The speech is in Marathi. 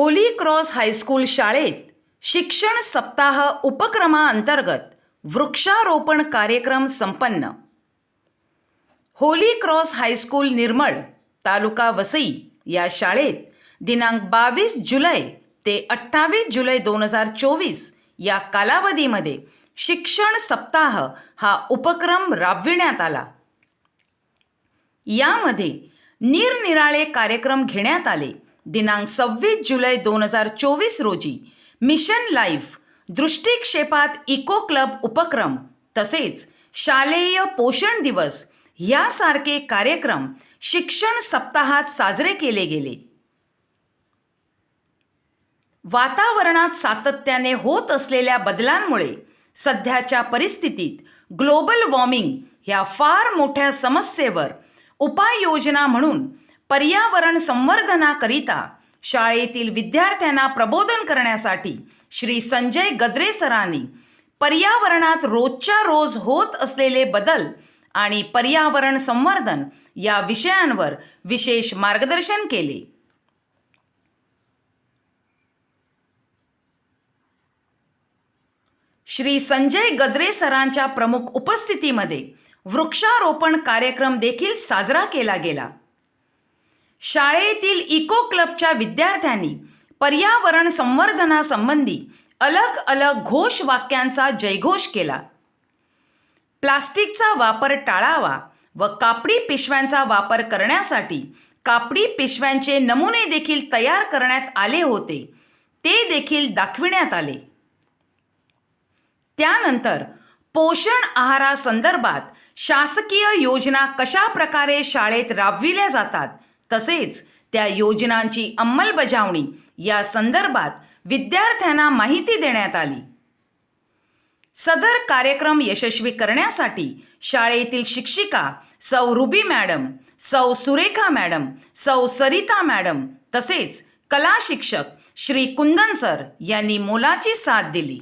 होली क्रॉस हायस्कूल शाळेत शिक्षण सप्ताह उपक्रमाअंतर्गत वृक्षारोपण कार्यक्रम संपन्न. होली क्रॉस हायस्कूल निर्मळ तालुका वसई या शाळेत दिनांक बावीस जुलै ते अठ्ठावीस जुलै दोन हजार चोवीस या कालावधीमध्ये शिक्षण सप्ताह हा उपक्रम राबविण्यात आला. यामध्ये निरनिराळे कार्यक्रम घेण्यात आले. दिनांक सव्वीस जुलै दोन हजार चोवीस रोजी. मिशन लाईफ दृष्टिक्षेपात इको क्लब उपक्रम तसेच शालेय पोषण दिवस यासारखे कार्यक्रम शिक्षण सप्ताहात साजरे केले गेले. वातावरणात सातत्याने होत असलेल्या बदलांमुळे सध्याच्या परिस्थितीत ग्लोबल वॉर्मिंग ह्या फार मोठ्या समस्येवर उपाययोजना म्हणून पर्यावरण संवर्धनाकरिता शाळेतील विद्यार्थ्यांना प्रबोधन करण्यासाठी श्री संजय गद्रे सरांनी पर्यावरणात रोजच्या रोज होत असलेले बदल आणि पर्यावरण संवर्धन या विषयांवर विशेष मार्गदर्शन केले. श्री संजय गद्रे सरांच्या प्रमुख उपस्थितीमध्ये वृक्षारोपण कार्यक्रम देखील साजरा केला गेला. शाळेतील इको क्लबच्या विद्यार्थ्यांनी पर्यावरण संवर्धनासंबंधी अलग अलग घोष वाक्यांचा जयघोष केला. प्लास्टिकचा वापर टाळावा व कापडी पिशव्यांचा वापर करण्यासाठी कापडी पिशव्यांचे नमुने देखील तयार करण्यात आले होते. ते देखील दाखविण्यात आले. त्यानंतर पोषण आहारासंदर्भात शासकीय योजना कशा प्रकारे शाळेत राबविल्या जातात तसेच त्या योजनांची अंमलबजावणी या संदर्भात विद्यार्थ्यांना माहिती देण्यात आली. सदर कार्यक्रम यशस्वी करण्यासाठी शाळेतील शिक्षिका सौ रुबी मॅडम सौ सुरेखा मॅडम सौ सरिता मॅडम तसेच कला शिक्षक श्री कुंदन सर यांनी मोलाची साथ दिली.